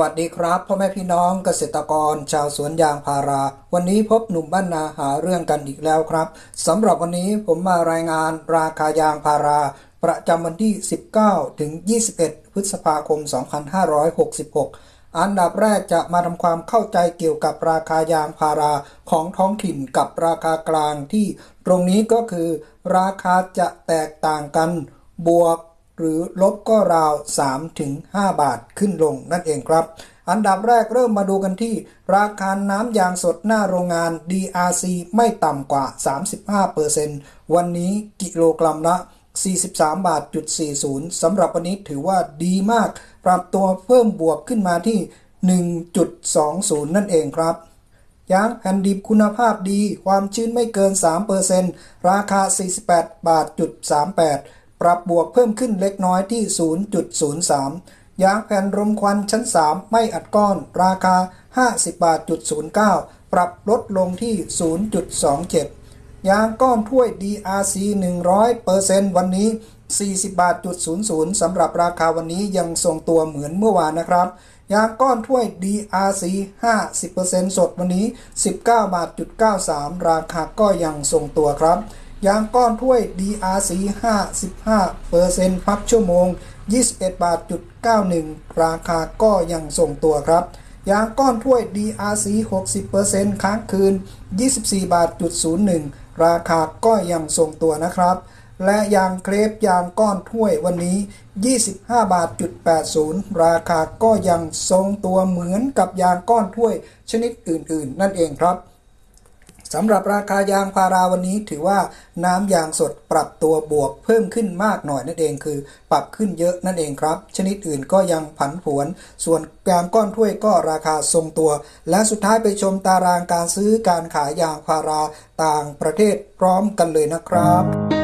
วัสดีครับพ่อแม่พี่น้องเกษตรกรชาวสวนยางพารา วันนี้พบหนุ่มบ้านนาหาเรื่องกันอีกแล้วครับสำหรับวันนี้ผมมารายงานราคายางพารา ประจำวันที่ 19 ถึง 21 พฤษภาคม 2566 อันดับแรกจะมาทำความเข้าใจเกี่ยวกับราคายางพาราของท้องถิ่นกับราคากลางที่ตรงนี้ก็คือ ราคาจะแตกต่างกัน บวก หรือลบก็ราว 3-5 บาทขึ้นลงนั่นเองครับ อันดับแรกเริ่มมาดูกันที่ ราคาน้ำยางสดหน้าโรงงาน DRC ไม่ต่ำกว่า 35%วันนี้กิโลกรัมละ 43 บาทจุด40สำหรับวันนี้ถือว่าดีมาก ปรับตัวเพิ่มบวกขึ้นมาที่ 1.20 นั่นเองครับยางแผ่นดิบคุณภาพดี ความชื้นไม่เกิน 3%ราคา 48 บาทจุด38 ปรับบวกเพิ่มขึ้นเล็กน้อยที่ 0.03 ยางแผ่นรมควันชั้น 3 ไม่อัดก้อน ราคา 50บาท09 ปรับลดลงที่ 0.27 ยางก้อนถ้วย DRC 100%วันนี้ 40บาท00สำหรับราคาวันนี้ยังทรงตัวเหมือนเมื่อวานนะครับยางก้อนถ้วย DRC 50%สดวันนี้ 19บาท93 ราคาก็ยังทรงตัวครับ ยางก้อนถ้วย DRC 55%พักชั่วโมง 21บาทจุด91 ราคาก็ยังทรงตัวครับยางก้อนถ้วย DRC 60%ค้างคืน 24บาทจุด01 ราคาก็ยังทรงตัวนะครับ และยางเครปยางก้อนถ้วยวันนี้ 25บาทจุด80 ราคาก็ยังทรงตัวเหมือนกับยางก้อนถ้วยชนิดอื่น ๆ นั่นเองครับ สำหรับราคายางพาราวันนี้ถือว่าน้ำยางสดปรับตัวบวกเพิ่มขึ้นมากหน่อยนั่นเองคือ ปรับขึ้นเยอะนั่นเองครับ ชนิดอื่นก็ยังผันผวน ส่วนยางก้อนถ้วยก็ราคาทรงตัว และสุดท้ายไปชมตารางการซื้อการขายยางพาราต่างประเทศพร้อมกันเลยนะครับ